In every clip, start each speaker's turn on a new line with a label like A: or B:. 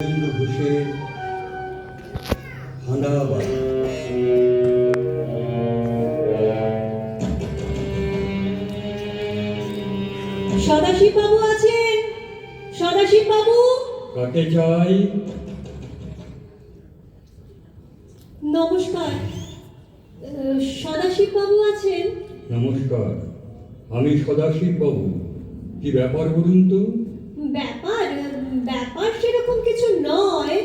A: ঘোষের
B: সদাশিব বাবু আছেন? সদাশিব বাবু
A: কাকে চাই?
B: নমস্কার। সদাশিব বাবু আছেন?
A: নমস্কার। আমি সদাশিব বাবু কি ব্যাপার বলুন তো
B: ব্যাপার ব্যাপার সেরকম কিছু নয়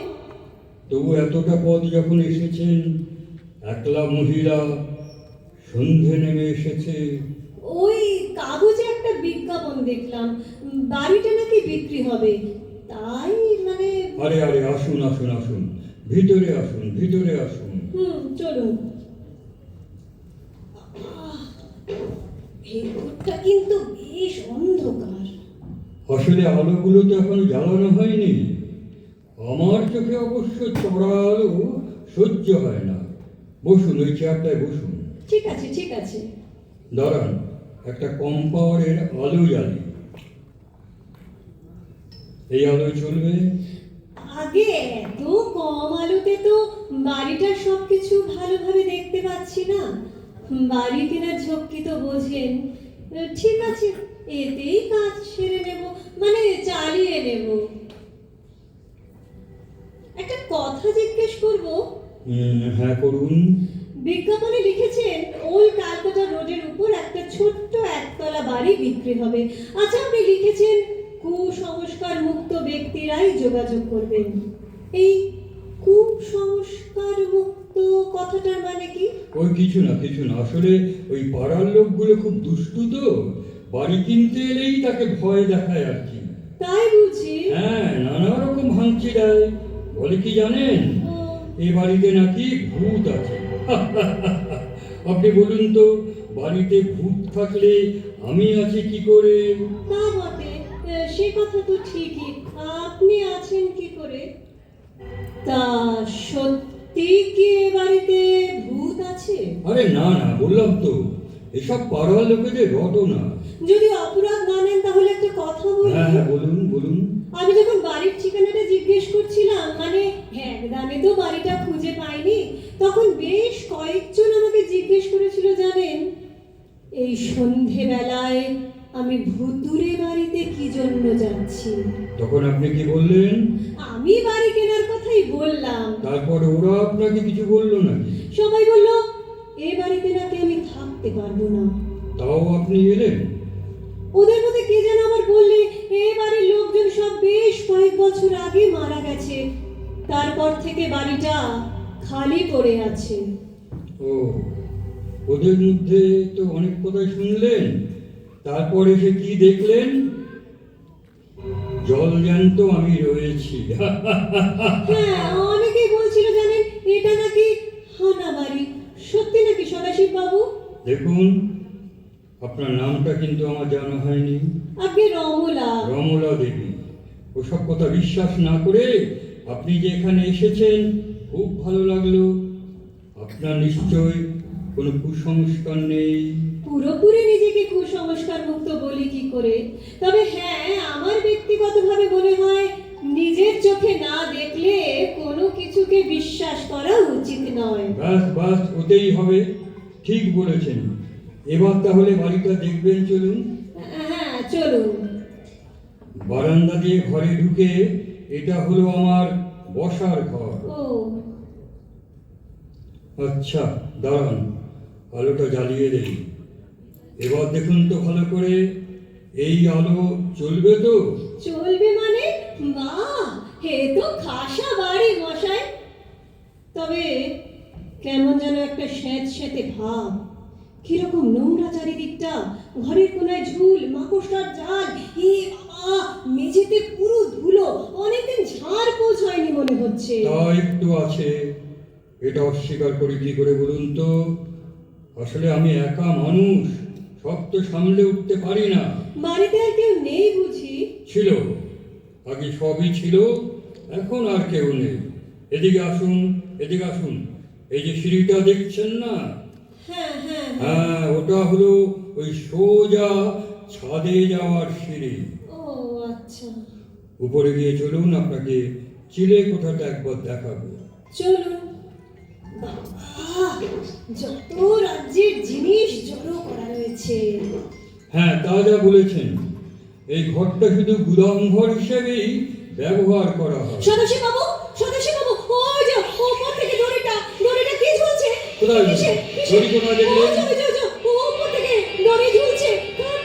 A: তবু এতটা পথ যখন এসেছেন একলা মহিলা সন্ধে নেমে এসেছে।
B: ওই কাগজে একটা বিজ্ঞাপন দেখলাম বাড়িটা নাকি বিক্রি হবে। তাই মানে
A: আরে আরে আসুন আসুন আসুন। ভিতরে আসুন ভিতরে আসুন।
B: হুম চলুন। ভেতরটা কিন্তু বেশ অন্ধকার।
A: আসলে আলোগুলো তো এখন জ্বালানো হয়নি। আমার চোখে অবশ্য চড়া আলো সহ্য হয় না। বসুন ওই চেয়ারটায় বসুন।
B: ঠিক আছে ঠিক আছে।
A: দাঁড়ান একটা কম পাওয়ারের আলো জ্বালি। এই আলো চলবে?
B: আগে এত কম আলোতে তো বাড়িটার সবকিছু ভালোভাবে দেখতে পাচ্ছি না। বাড়ি কেনার ঝক্কি তো বোঝেন। ঠিক আছে এতেই কাজ সেরে নেব মানে চালিয়ে নেব। কথা জিজ্ঞেস করব?
A: হ্যাঁ করুন।
B: বিজ্ঞাপনে লিখেছেন ওই ক্যালকাটা রোডের উপর একটা ছোট্ট একতলা বাড়ি বিক্রি হবে। আচ্ছা আপনি লিখেছেন কুসংস্কার মুক্ত ব্যক্তিরাই যোগাযোগ করবেন। এই কুসংস্কার মুক্ত কথাটার মানে কি?
A: ওই কিছু না কিছু না। আসলে ওই পাড়ার লোকগুলো খুব দুষ্টু তো। বাড়ি কিনতে এলেই তাকে ভয় দেখায় আর কি।
B: তাই বুঝি?
A: হ্যাঁ নানা রকম ভাঙচি দেয়। বলে কি জানেন? এ বাড়িতে নাকি ভূত আছে। আপনি বলুন তো বাড়িতে ভূত থাকলে আমি আছি কি করে?
B: তা বটে সে কথা তো ঠিকই। আপনি আছেন কি করে? তা সত্যি কি এ বাড়িতে ভূত আছে?
A: আরে না না বললাম তো এসব পাড়ার লোকেদের রটনা।
B: যদি অপরাধ না নেন তাহলে একটা কথা বলি
A: হ্যাঁ হ্যাঁ বলুন বলুন।
B: আমি যখন বাড়ির ঠিকানাটা জিজ্ঞেস করছিলাম মানে একদানে তো বাড়িটা খুঁজে পাইনি তখন বেশ কয়েকজন আমাকে জিজ্ঞেস করেছিল জানেন এই সন্ধেবেলায় আমি ভুতুরে বাড়িতে কি জন্য যাচ্ছি?
A: তখন আপনি কি বললেন?
B: আমি বাড়ি কেনার কথাই বললাম।
A: তারপর ওরা আপনাকে কিছু বলল না
B: সবাই বলল এ বাড়িতে নাকি আমি থাকতে পারব না।
A: তাও আপনি এলেন?
B: ওদের মধ্যে কে যেন আমার বললে এ বাড়ির লোকজন সব বেশ কয়েক বছর আগে মারা গেছে। তারপর থেকে বাড়িটা খালি পড়ে আছে।
A: ও ওদের মধ্যে তো অনেক কথা শুনলেন। তারপর এসে কি দেখলেন? জল জ্যান্ত আমি রয়েছি।
B: হ্যাঁ অনেকেই বলছিল জানেন এটা নাকি হানা বাড়ি সত্যি নাকি সদাশিব বাবু
A: দেখুন আপনার নামটা কিন্তু আমার জানা হয়নি।
B: আপনি রমলা।
A: রমলা দেবী। ওসব কথা বিশ্বাস না করে আপনি যে এখানে এসেছেন খুব ভালো লাগল। আপনার নিশ্চয় কোনো কুসংস্কার নেই।
B: পুরোপুরি নিজেকে কুসংস্কার মুক্ত বলি কি করে? তবে হ্যাঁ আমার ব্যক্তিগতভাবে মনে হয় নিজের চোখে না দেখলে কোনো কিছুকে বিশ্বাস করা উচিত নয়।
A: বাস বাস ওতেই হবে। ঠিক বলেছেন। এবার তাহলে বাড়িটা দেখবেন চলুন।
B: হ্যাঁ চলুন।
A: বারান্দা দিয়ে ঘরে ঢুকে এটা হলো আমার বসার ঘর। আচ্ছা দাঁড়ান আলোটা জ্বালিয়ে দেই। এবার দেখুন তো ভালো করে এই আলো চলবে তো?
B: চলবে মানে? বাহ হে তো খাসা বাড়ি মশাই। তবে কেমন যেন একটা স্যাঁত স্যাঁতে ভাব। কীরকম নোংরা চারিদিকটা ঘরের কোনায় ঝুল মাকড়সার জাল এ বাবা মেঝেতে পুরো ধুলো অনেকদিন ঝাড় পোছ হয়নি মনে হচ্ছে।
A: তা একটু আছে। এটা অস্বীকার করি কি করে বলুন তো? আসলে আমি একা মানুষ সব তো সামলে উঠতে পারি না।
B: বাড়িতে আর কেউ নেই বুঝি?
A: ছিল আগে সবই ছিল এখন আর কেউ নেই। এদিকে আসুন এদিকে আসুন। এই যে সিঁড়িটা দেখছেন না
B: হ্যাঁ হ্যাঁ
A: হ্যাঁ। ওটা হলো ওই সোজা ছাদে যাওয়ার সিঁড়ি।
B: আচ্ছা।
A: উপরে গিয়ে চলুন আপনাকে চিলে একবার দেখাবো।
B: চলুন। যত রাজ্যের জিনিস জড়ো করা রয়েছে।
A: হ্যাঁ তা যা বলেছেন। এই ঘরটা শুধু গুদাম ঘর হিসেবেই ব্যবহার করা হয়।
B: সদস্য বাবু সদস্য বাবু ওই যে ওপর থেকে দড়িটা দড়িটা কি ঝুলছে
A: কোথায়?
B: কিসে?
A: দড়ি কোথায় দেখলেন?
B: কাঠ।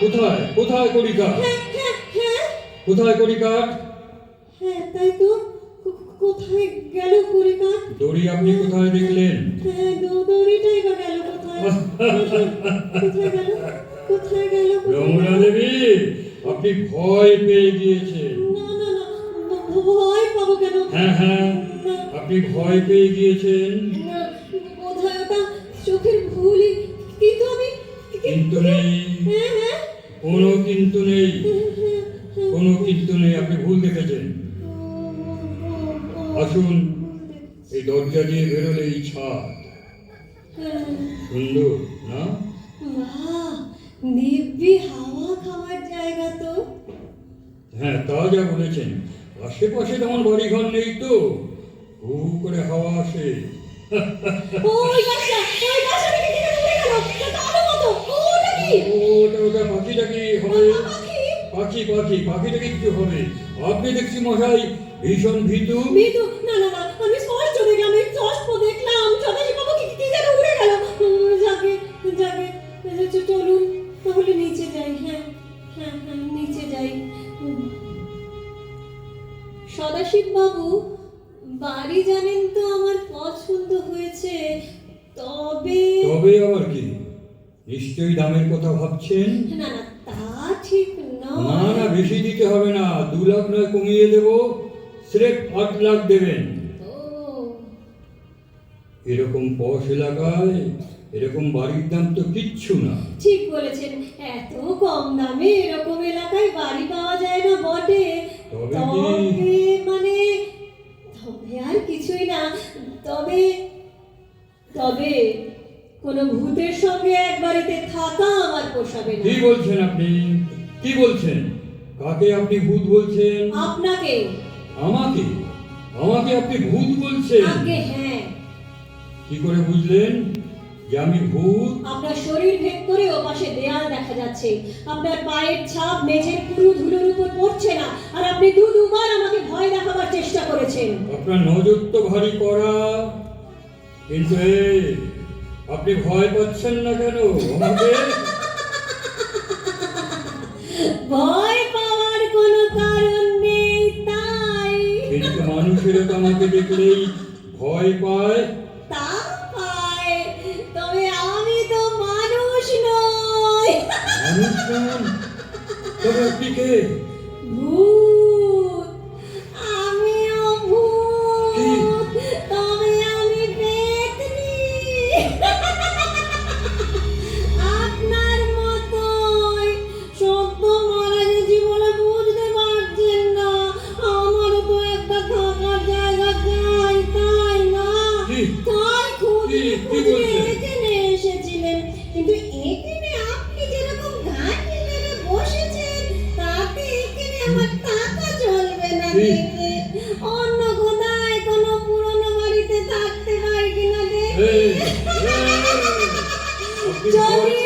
A: কোথায়? কোথায় করিকা
B: হ্যাঁ হ্যাঁ হ্যাঁ।
A: কোথায় করিকাঠ
B: হ্যাঁ তাই তো। কোথায় গেল করিকা
A: দড়ি আপনি কোথায় দেখলেন?
B: হ্যাঁ দড়িটাই বা গেল কোথায়? কোথায় গেল? কোথায় গেল
A: রমনা দেবী আপনি ভয় পেয়ে গিয়েছেন।
B: না না না ভয় পাবো কেন?
A: হ্যাঁ হ্যাঁ। আপনি ভয় পেয়ে গিয়েছেন?
B: না বোধহয় ওটা চোখের ভুলই। কিন্তু আমি
A: কিন্তু নেই।
B: হ্যাঁ হ্যাঁ।
A: কোনো কিন্তু নেই। কোনো কিন্তু নেই। আপনি ভুল দেখেছেন। আসুন এই দরজা দিয়ে বেরোলে এই ছাদ। সুন্দর না?
B: দিব্যি হাওয়া খাওয়ার জায়গা তো।
A: হ্যাঁ তা যা বলেছেন। আশেপাশে তেমন বাড়িঘর নেই তো। হু হু করে হাওয়া আসে।
B: ওই গাছটা ওই গাছটা থেকে কি যেন উড়ে গেল? তার মতো। ওটা কি?
A: ওটা ওটা পাখিটা কি হবে?
B: পাখি
A: পাখি। পাখি পাখিটা কিচ্ছু হবে? আপনি দেখছি মশাই ভীষণ ভীতু।
B: মৃদু না না না আমি স্পষ্ট দেখলাম আমি স্পষ্ট দেখলাম। সদাশি বাবু কি কি যেন উড়ে গেল। যাকে যাকে চলুন তাহলে নিচে যাই হ্যাঁ হ্যাঁ হ্যাঁ নিচে যাই। সদাশিব বাবু বাড়ি জানেন তো আমার পছন্দ হয়েছে তবে
A: তবে আবার কি? নিশ্চয়ই দামের কথা ভাবছেন?
B: না না তা ঠিক
A: না
B: নয়।
A: না বেশি দিতে হবে না। দু লাখ নয় কমিয়ে দেবো স্রেফ আট লাখ দেবেন। এরকম পশ এলাকায় এরকম বাড়ির দাম তো কিচ্ছু না।
B: ঠিক বলেছেন এত কম দামে এরকম এলাকায় বাড়ি পাওয়া যায় না বটে।
A: তবে
B: না তবে তবে কোন ভূতের সঙ্গে এক বাড়িতে থাকা আমার পোষাবে না।
A: কি বলছেন আপনি? কি বলছেন? কাকে আপনি ভূত বলছেন?
B: আপনাকে।
A: আমাকে? আমাকে আপনি ভূত বলছেন?
B: আগে হ্যাঁ।
A: কি করে বুঝলেন? যে আমি ভূত।
B: আপনার শরীর ভেদ করে ও পাশে দেয়াল দেখা যাচ্ছে। আপনার পায়ের ছাপ মেঝের পুরু ধুলোর উপর পড়ছে না আর আপনি দু দুবার আমাকে ভয় দেখাবার চেষ্টা করেছেন।
A: আপনার নজর তো ভারী করা কিন্তু আপনি ভয় পাচ্ছেন না কেন? আমাকে
B: ভয় পাওয়ার কোনো কারণ নেই তাই।
A: কিন্তু মানুষেরা তো আমাকে দেখলেই ভয় পায়।
B: তবে
A: আপনি কে
B: ভূত চলবে না
A: কি?
B: দেখে অন্য কোথায় কোনো পুরনো বাড়িতে থাকতে পারি কিনা দেখে যদি